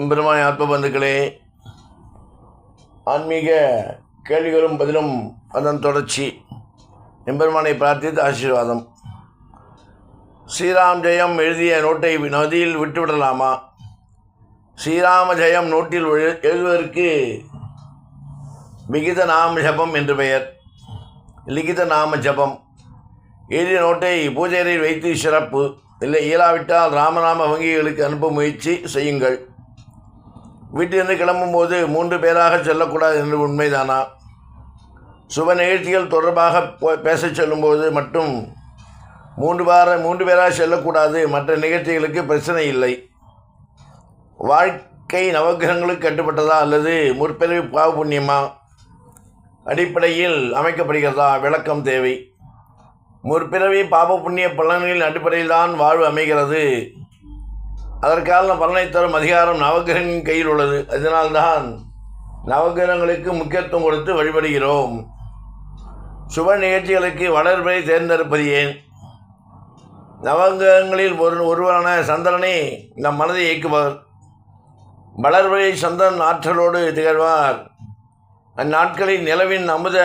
எம்பெருமான் ஆத்ம பந்துக்களே ஆன்மீக கேள்விகளும் பதிலும் அதன் தொடர்ச்சி. எம்பெருமானை பிரார்த்தித்து ஆசீர்வாதம். ஸ்ரீராம் ஜெயம் எழுதிய நோட்டை நதியில் விட்டுவிடலாமா? ஸ்ரீராம ஜெயம் நோட்டில் எழுதுவதற்கு விகித நாம ஜபம் என்று பெயர். லிகித நாம ஜபம். எழுதிய நோட்டை பூஜையறையில் வைத்து சிறப்பு. இல்லை இயலாவிட்டால் ராமநாம வங்கிகளுக்கு அனுப்ப முயற்சி செய்யுங்கள். வீட்டிலிருந்து கிளம்பும்போது மூன்று பேராக செல்லக்கூடாது என்று உண்மைதானா? சுப நிகழ்ச்சிகள் தொடர்பாக பேச பேசச் செல்லும்போது மட்டும் மூன்று வார மூன்று பேராக செல்லக்கூடாது. மற்ற நிகழ்ச்சிகளுக்கு பிரச்சனை இல்லை. வாழ்க்கை நவகிரகங்களுக்கு கட்டுப்பட்டதா அல்லது முற்பிறவி பாவ புண்ணியமா? அடிப்படையில் அமைக்கப்படுகிறதா? விளக்கம் தேவை. முற்பிறவி பாப புண்ணிய பலன்களின் அடிப்படையில் தான் வாழ்வு அமைகிறது. அதற்கான பலனை தரும் அதிகாரம் நவகிரகங்களின் கையில் உள்ளது. அதனால்தான் நவகிரகங்களுக்கு முக்கியத்துவம் கொடுத்து வழிபடுகிறோம். சுப நிகழ்ச்சிகளுக்கு வளர்பை தேர்ந்தெடுப்பது ஏன் நவகிரகங்களில் ஒரு ஒருவரான சந்திரனே நம் மனதை இயக்குபவர். வளர்வழி சந்திரன் ஆற்றலோடு திகழ்வார். அந்நாட்களில் நிலவின் அமுத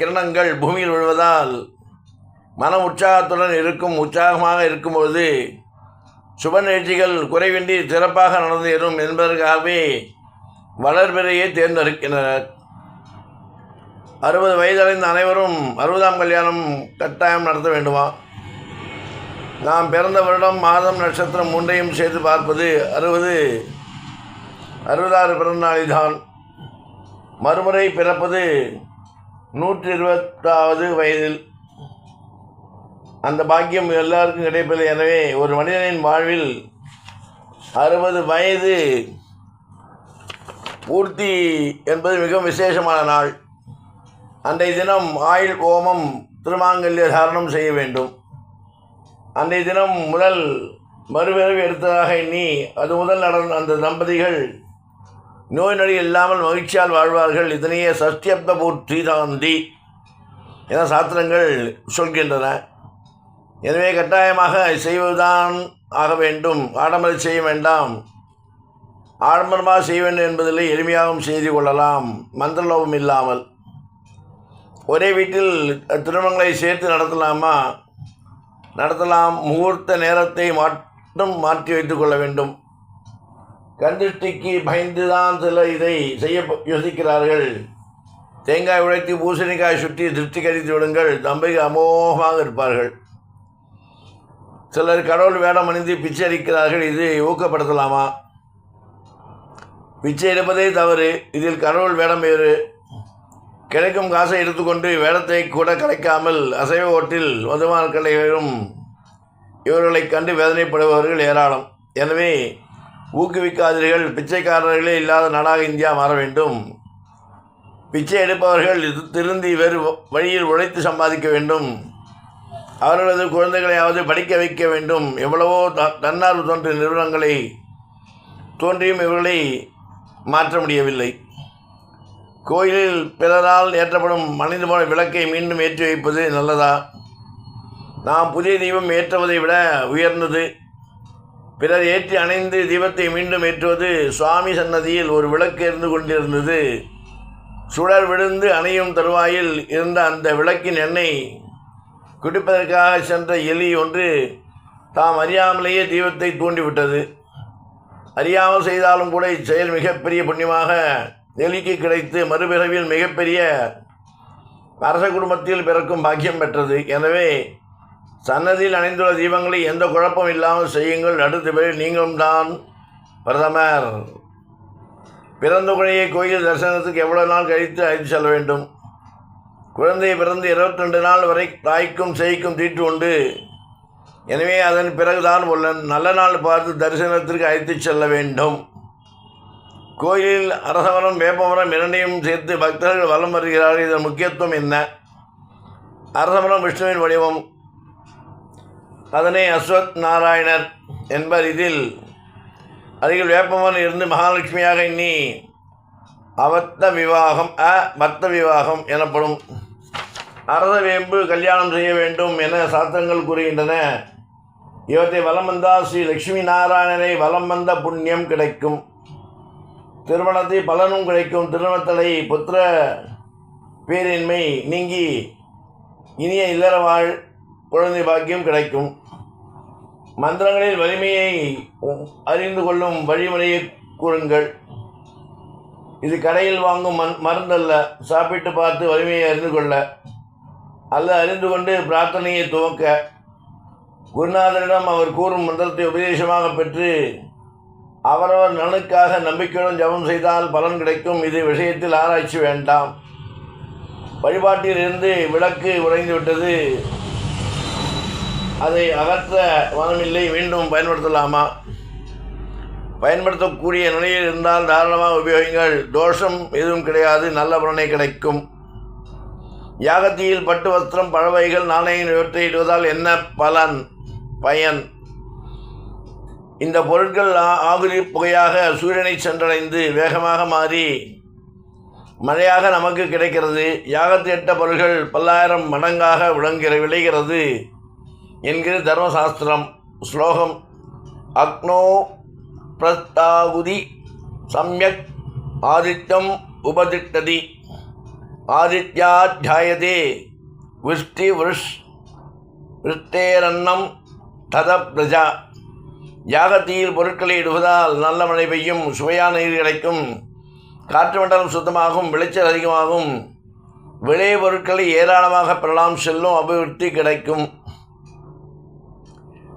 கிரணங்கள் பூமியில் விழுவதால் மன உற்சாகத்துடன் இருக்கும் உற்சாகமாக இருக்கும்பொழுது சுப நிகழ்ச்சிகள் குறைவின்றி சிறப்பாக நடந்தேறும் என்பதற்காகவே வளர்பிறையை தேர்ந்தெடுக்கின்றனர் அறுபது வயதடைந்த அனைவரும் அறுபதாம் கல்யாணம் கட்டாயம் நடத்த வேண்டுமா? நாம் பிறந்த வருடம் மாதம் நட்சத்திரம் மூன்றையும் சேர்த்து பார்ப்பது அறுபது அறுபதாறு பிறந்தநாளிதான் மறுமுறை பிறப்பது நூற்றி இருபத்தாவது வயதில். அந்த பாக்கியம் எல்லாருக்கும் கிடைப்பது எனவே ஒரு மனிதனின் வாழ்வில் அறுபது வயது பூர்த்தி என்பது மிகவும் விசேஷமான நாள். அன்றைய தினம் ஆயுள் ஹோமம் திருமாங்கல்ய தாரணம் செய்ய வேண்டும். அன்றைய தினம் முதல் மறுபிறவி எடுத்ததாக எண்ணி அது முதல் நடந்த அந்த தம்பதிகள் நோய் நொடி இல்லாமல் மகிழ்ச்சியால் வாழ்வார்கள். இதனையே சஷ்டியப்த பூர்த்தி தாந்தி என சாத்திரங்கள் சொல்கின்றன. எனவே கட்டாயமாக செய்வதுதான் ஆக வேண்டும். ஆடம்பரை செய்ய வேண்டாம். ஆடம்பரமாக செய்ய வேண்டும் என்பதில் எளிமையாகவும் செய்து கொள்ளலாம். மந்திரலோபம் இல்லாமல். ஒரே வீட்டில் திருமணங்களை சேர்த்து நடத்தலாமா? நடத்தலாம். முகூர்த்த நேரத்தை மட்டும் மாற்றி வைத்துக் கொள்ள வேண்டும். கந்திருஷ்டிக்கு பயந்துதான் சில இதை செய்ய யோசிக்கிறார்கள். தேங்காய் உழைத்து பூசணிக்காய் சுற்றி திருஷ்டி கழித்து விடுங்கள். தம்பதிகள் அமோகமாக இருப்பார்கள். சிலர் கடவுள் வேடம் அணிந்து பிச்சை அளிக்கிறார்கள் இது ஊக்கப்படுத்தலாமா? பிச்சை எடுப்பதே தவறு. இதில் கடவுள் வேடம் வேறு. கிடைக்கும் காசை எடுத்துக்கொண்டு வேடத்தை கூட கிடைக்காமல் அசைவ ஓட்டில் மதுமான்களையும் இவர்களைக் கண்டு வேதனைப்படுபவர்கள் ஏராளம். எனவே ஊக்குவிக்காதீர்கள். பிச்சைக்காரர்களே இல்லாத நாடாக இந்தியா மாற வேண்டும். பிச்சை எடுப்பவர்கள் இது திருந்தி வேறு வழியில் உழைத்து சம்பாதிக்க வேண்டும். அவர்களது குழந்தைகளையாவது படிக்க வைக்க வேண்டும். எவ்வளவோ த- தன்னார்வ தோன்ற நிறுவனங்களை தோன்றியும் இவர்களை மாற்ற முடியவில்லை. கோயிலில் பிறரால் ஏற்றப்படும் மனித போன விளக்கை மீண்டும் ஏற்றி வைப்பது நல்லதா? நாம் புதிய தீபம் ஏற்றுவதை விட உயர்ந்தது. பிறர் ஏற்றி அணைந்து தீபத்தை மீண்டும் ஏற்றுவது சுவாமி சன்னதியில் ஒரு விளக்கு இருந்து கொண்டிருந்தது. சுடர் விழுந்து அணையும் தருவாயில் இருந்த அந்த விளக்கின் எண்ணெய் குடிப்பதற்காக சென்ற எலி ஒன்று தாம் அறியாமலேயே தீபத்தை தூண்டிவிட்டது. அறியாமல் செய்தாலும் கூட இச்செயல் மிகப்பெரிய புண்ணியமாக எலிக்கு கிடைத்து மறுபிறவில் மிகப்பெரிய அரச குடும்பத்தில் பிறக்கும் பாக்கியம் பெற்றது. எனவே சன்னதியில் அணைந்துள்ள தீபங்களை எந்த குழப்பம் இல்லாமல் செய்யுங்கள். அடுத்த பேரில் நீங்களும் தான் பிரதமர். பிறந்த குழையை கோயில் தரிசனத்துக்கு எவ்வளவு நாள் கழித்து அழைத்து செல்ல வேண்டும்? குழந்தை பிறந்து இருபத்தி ரெண்டு நாள் வரை தாய்க்கும் சேய்க்கும் தீட்டு உண்டு. எனவே அதன் பிறகுதான் உள்ள நல்ல நாள் பார்த்து தரிசனத்திற்கு அழைத்து செல்ல வேண்டும். கோயிலில் அரசவரம் வேப்பமரம் இரண்டையும் சேர்த்து பக்தர்கள் வலம் வருகிறார்கள். இதன் முக்கியத்துவம் என்ன? அரசமரம் விஷ்ணுவின் வடிவம். அதனை அஸ்வத் நாராயணர் என்பர் இதில் அருகில் வேப்பமரம் இருந்து மகாலட்சுமியாக எண்ணி அவத்த விவாகம் அ பத்த விவாகம் எனப்படும். அரத வேம்பு கல்யாணம் செய்ய வேண்டும் என சாத்திரங்கள் கூறுகின்றன. இவற்றை வலம் வந்தால் ஸ்ரீ லக்ஷ்மி நாராயணனை வலம் வந்த புண்ணியம் கிடைக்கும். திருமணத்தை பலனும் கிடைக்கும். திருமணத்தலை புத்திர பேரின்மை நீங்கி இனிய இல்லற வாழ் குழந்தை பாக்கியம் கிடைக்கும். மந்திரங்களில் வலிமையை அறிந்து கொள்ளும் வழிமுறையை கூறுங்கள். இது கடையில் வாங்கும் மருந்தல்ல. சாப்பிட்டு பார்த்து வலிமையை அறிந்து கொள்ள. அல்ல அறிந்து கொண்டு பிரார்த்தனையை துவக்க குருநாதரிடம் அவர் கூறும் மந்திரத்தை உபதேசமாக பெற்று அவரவர் நலனுக்காக நம்பிக்கையுடன் ஜபம் செய்தால் பலன் கிடைக்கும். இது விஷயத்தில் ஆராய்ச்சி வேண்டாம். வழிபாட்டில் இருந்து விளக்கு உறைந்து விட்டது. அதை அகற்ற மனமில்லை மீண்டும் பயன்படுத்தலாமா? பயன்படுத்தக்கூடிய நிலையில் இருந்தால் தாராளமாக உபயோகிங்கள் தோஷம் எதுவும் கிடையாது. நல்ல பலனை கிடைக்கும். யாகத்தியில் பட்டு வஸ்திரம் பழவைகள் நாணயம் இவற்றை இடுவதால் என்ன பலன்? பயன். இந்த பொருட்கள் ஆ- ஆகுதி புகையாக சூரியனை சென்றடைந்து வேகமாக மாறி மழையாக நமக்கு கிடைக்கிறது. யாகத்து எட்ட பொருள்கள் பல்லாயிரம் மடங்காக விளங்கிற விளைகிறது என்கிற தர்மசாஸ்திரம் ஸ்லோகம். அக்னோ பிரஸ்தாகுதி சம்யக் ஆதித்தம் உபதிட்டதி ஆதித்யாத்தியாயதே விஷ்டி விருஷ் விருத்தேரன்னம் தத பிரஜா. யாகத்தீயில் பொருட்களை இடுவதால் நல்ல மழை பெய்யும் சுவையான நீர் கிடைக்கும். காற்று மண்டலம் சுத்தமாகும் விளைச்சல் அதிகமாகும். விளை பொருட்களை ஏராளமாக பெறலாம் செல்லும் அபிவிருத்தி கிடைக்கும்.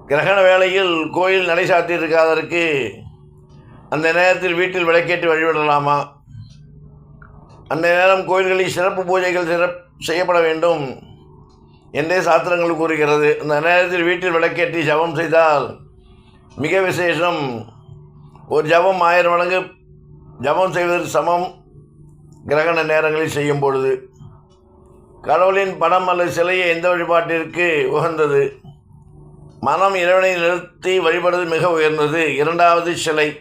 கிரகண வேளையில் கோயில் நடை சாத்தியிருக்காதற்கு அந்த நேரத்தில் வீட்டில் விளக்கேற்றி வழிபடலாமா? அந்த நேரம் கோயில்களில் சிறப்பு பூஜைகள் சிறப் செய்யப்பட வேண்டும். என்றே சாத்திரங்கள் கூறுகிறது. அந்த நேரத்தில் வீட்டில் விளக்கேற்றி ஜபம் செய்தால் மிக விசேஷம். ஒரு ஜபம் ஆயிரம் மடங்கு ஜபம் செய்வதற்கு சமம். கிரகண நேரங்களில் செய்யும் பொழுது கடவுளின் படம் அல்லது சிலையை எந்த வழிபாட்டிற்கு உகந்தது? மனம் இறைவனை நிறுத்தி வழிபடுவது மிக உயர்ந்தது. இரண்டாவது சிலை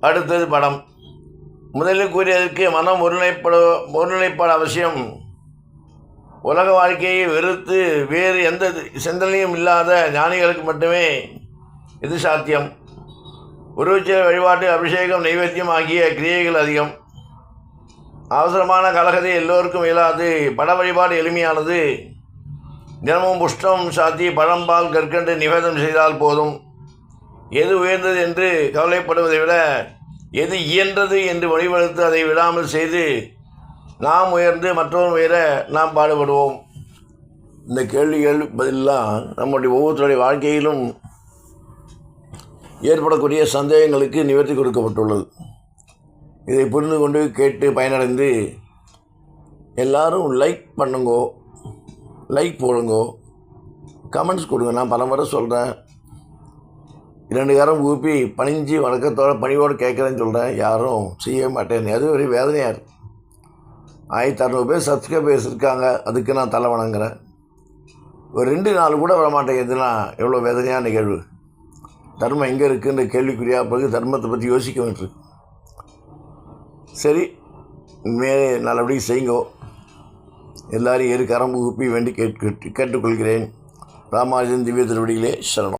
அடுத்தது படம். முதலில் கூறியதற்கு மனம் ஒருநிலைப்பட ஒருநிலைப்பாடு அவசியம். உலக வாழ்க்கையை வெறுத்து வேறு எந்த சிந்தனையும் இல்லாத ஞானிகளுக்கு மட்டுமே இது சாத்தியம். உருவச்சிலை வழிபாட்டு அபிஷேகம் நைவேத்தியம் ஆகிய கிரியைகள் அதிகம். அவசரமான கலகதை எல்லோருக்கும் இயலாது. பட வழிபாடு எளிமையானது. தினமும் புஷ்டம் சாத்தி பழம்பால் கற்கண்டு நிவேதம் செய்தால் போதும். எது உயர்ந்தது என்று கவலைப்படுவதை விட எது இயன்றது என்று வழிபடுத்து அதை விடாமல் செய்து நாம் உயர்ந்து மற்றவரும் உயர நாம் பாடுபடுவோம். இந்த கேள்விகள் பதிலாக நம்முடைய ஒவ்வொருத்தருடைய வாழ்க்கையிலும் ஏற்படக்கூடிய சந்தேகங்களுக்கு நிவர்த்தி கொடுக்கப்பட்டுள்ளது. இதை புரிந்து கொண்டு கேட்டு பயனடைந்து எல்லாரும் லைக் பண்ணுங்கோ லைக் போடுங்கோ கமெண்ட்ஸ் கொடுங்க. நான் பல முறை சொல்கிறேன் இரண்டு காரம் ஊப்பி பணிஞ்சு வணக்கத்தோட பணிவோடு கேட்குறேன்னு சொல்கிறேன் யாரும் செய்ய மாட்டேன் அது ஒரு வேதனையாக இருக்குது ஆயிரத்தி அறநூறு பேர் சப்ஸ்கிரைபர்ஸ் இருக்காங்க அதுக்கு நான் தலை வணங்குறேன். ஒரு ரெண்டு நாள் கூட வர மாட்டேங்குதுன்னா எவ்வளோ வேதனையான நிகழ்வு. தர்மம் எங்கே இருக்குன்ற கேள்விக்குறியாக பிறகு தர்மத்தை பற்றி யோசிக்க வேண்டியிருக்கு. சரி மே நல்லபடியும் செய்யுங்கோ. எல்லாரும் ஏறு கரம் ஊப்பி வேண்டி கேட்டு கேட்டுக்கொள்கிறேன். ராமாஜன் திவ்ய திருவடிகளே சரணம்.